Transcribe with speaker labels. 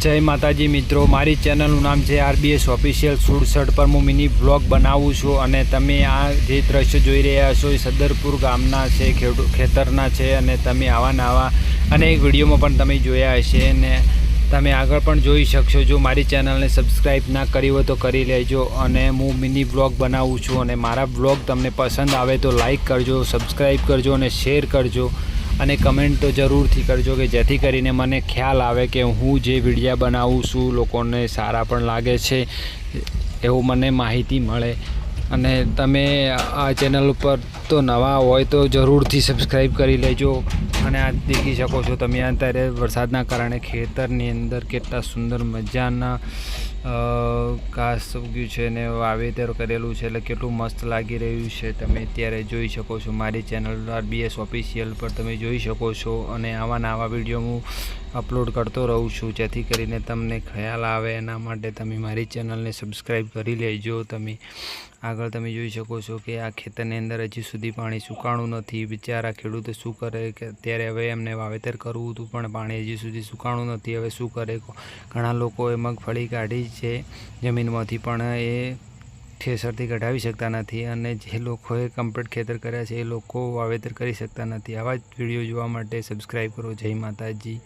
Speaker 1: જય માતાજી મિત્રો, મારી ચેનલનું નામ છે આરબીએસ ઓફિશિયલ સુડસઠ પર હું મિની બ્લોગ બનાવું છું અને તમે આ જે દ્રશ્ય જોઈ રહ્યા છો એ સદરપુર ગામના છે ખેતરના છે અને તમે આવા નવા અનેક વિડીયોમાં પણ તમે જોયા હશે અને તમે આગળ પણ જોઈ શકશો. જો મારી ચેનલને સબસ્ક્રાઈબ ના કરી હોય તો કરી લેજો અને હું મિની બ્લોગ બનાવું છું અને મારા બ્લોગ તમને પસંદ આવે તો લાઈક કરજો સબસ્ક્રાઈબ કરજો અને શેર કરજો. અને કમેન્ટ તો જરૂરથી કરજો કે જેથી કરીને મને ખ્યાલ આવે કે હું જે વિડીયા બનાવું છું, લોકોને સારા પણ લાગે છે, એવું મને માહિતી મળે. અને તમે આ ચેનલ ઉપર તો નવા હોય તો જરૂરથી સબસ્ક્રાઈબ કરી લેજો. અને આ દેખી શકો છો તમે અત્યારે વરસાદના કારણે ખેતરની અંદર કેટલા સુંદર મજાના ઘાસ ઉગ્યું છે ને વાવેતર કરેલું છે. એટલે કેટલું મસ્ત લાગી રહ્યું છે. તમે અત્યારે જોઈ શકો છો મારી ચેનલ આરબીએસ ઓફિશિયલ પર તમે જોઈ શકો છો. અને આવા નવા વીડિયો હું અપલોડ કરતો રહું છું. જેથી કરીને તમને ખ્યાલ આવે. એના માટે તમે મારી ચેનલને સબસ્ક્રાઈબ કરી લેજો. તમે આગળ તમે જોઈ શકો છો કે આ ખેતરની અંદર હજી સુધી પાણી સુકાણું નથી. બિચારા ખેડૂતો શું કરે કે અત્યારે હવે એમને વાવેતર કરવું હતું, પણ પાણી હજી સુધી સુકાણું નથી. હવે શું કરે? ઘણા લોકોએ મગફળી કાઢી છે જમીનમાંથી, પણ એ ઠેસરથી કઢાવી શકતા નથી અને જે લોકોએ કમ્પ્લીટ ખેતર કર્યા છે એ લોકો વાવેતર કરી શકતા નથી. આવા જ વીડિયો જોવા માટે સબસ્ક્રાઈબ કરો. જય માતાજી.